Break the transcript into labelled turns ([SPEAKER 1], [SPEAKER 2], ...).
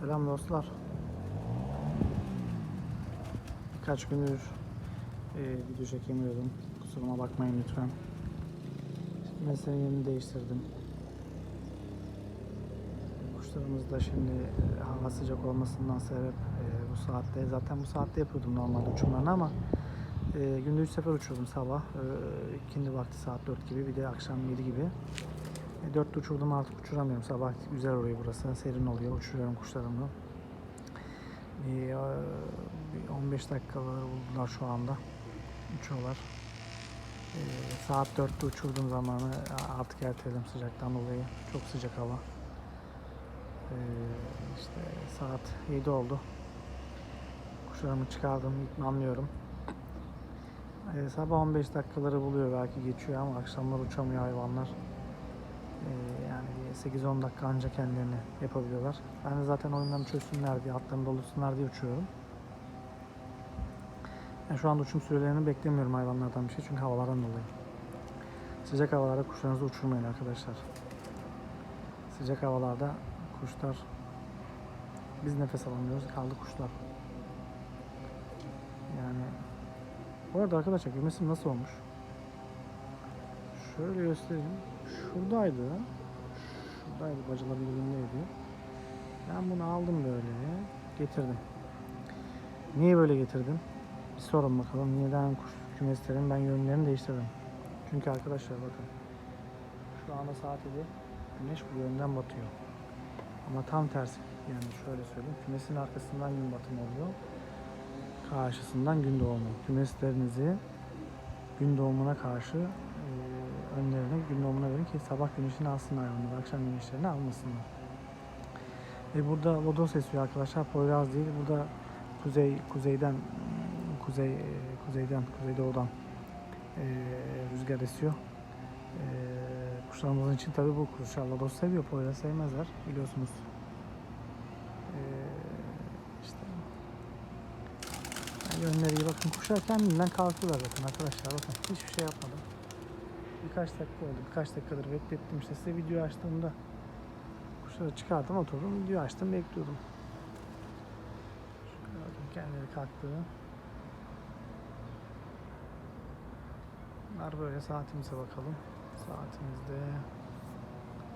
[SPEAKER 1] Selam dostlar. Birkaç gündür e, video çekemiyordum. Kusuruma bakmayın lütfen. Şimdi mesleğin yerini değiştirdim. Kuşlarımız da şimdi e, hava sıcak olmasından sebep e, bu saatte zaten bu saatte yapıyordum normalde uçumlarını ama e, günde 3 sefer uçurdum sabah, e, ikindi vakti saat 4 gibi bir de akşam 7 gibi. E, 4'te uçurdum artık uçuramıyorum. Sabah güzel oluyor burası. Serin oluyor. Uçuruyorum kuşlarımı. Bir, e, bir 15 dakikaları buldular şu anda. Uçuyorlar. E, saat 4'te uçurduğum zamanı artık erteledim sıcaktan dolayı. Çok sıcak hava. E, işte saat 7 oldu. Kuşlarımı çıkardım. İtmanlıyorum. E, sabah 15 dakikaları buluyor belki geçiyor ama akşamlar uçamıyor hayvanlar. Ee, yani 8-10 dakika ancak kendilerini yapabiliyorlar. Ben de zaten oyunlarını çözsünler diye, hatlarını doldursunlar diye uçuyorum. Yani şu anda uçum sürelerini beklemiyorum hayvanlardan bir şey çünkü havalardan dolayı. Sıcak havalarda kuşlarınızı uçurmayın arkadaşlar. Sıcak havalarda kuşlar biz nefes alamıyoruz kaldı kuşlar. Yani bu arada arkadaşlar kümesim nasıl olmuş? Şöyle göstereyim. Şuradaydı. Şuradaydı bacaların dibindeydi. Ben bunu aldım böyle. Getirdim. Niye böyle getirdim? Bir sorun bakalım. Neden kuş kümeslerin ben yönlerini değiştirdim. Çünkü arkadaşlar bakın. Şu anda saat 7. Güneş bu yönden batıyor. Ama tam tersi. Yani şöyle söyleyeyim. Kümesin arkasından gün batımı oluyor. Karşısından gün doğumu. Kümeslerinizi gün doğumuna karşı önlerine gün doğumuna verin ki sabah güneşini alsınlar hayvanlar, akşam güneşlerini almasınlar. E burada lodos esiyor arkadaşlar, Poyraz değil. Burada kuzey kuzeyden kuzey e, kuzeyden kuzeydoğudan e, rüzgar esiyor. E, kuşlarımızın için tabii bu kuşlar lodos seviyor, Poyraz sevmezler biliyorsunuz. E, işte yönleri bakın kuşlar kendinden kalkıyorlar zaten arkadaşlar bakın hiçbir şey yapmadım. Birkaç dakika oldu. Birkaç dakikadır beklettim işte size video açtığımda kuşları çıkardım oturdum video açtım bekliyordum. Bakın kendileri kalktı. Bunlar böyle saatimize bakalım. Saatimizde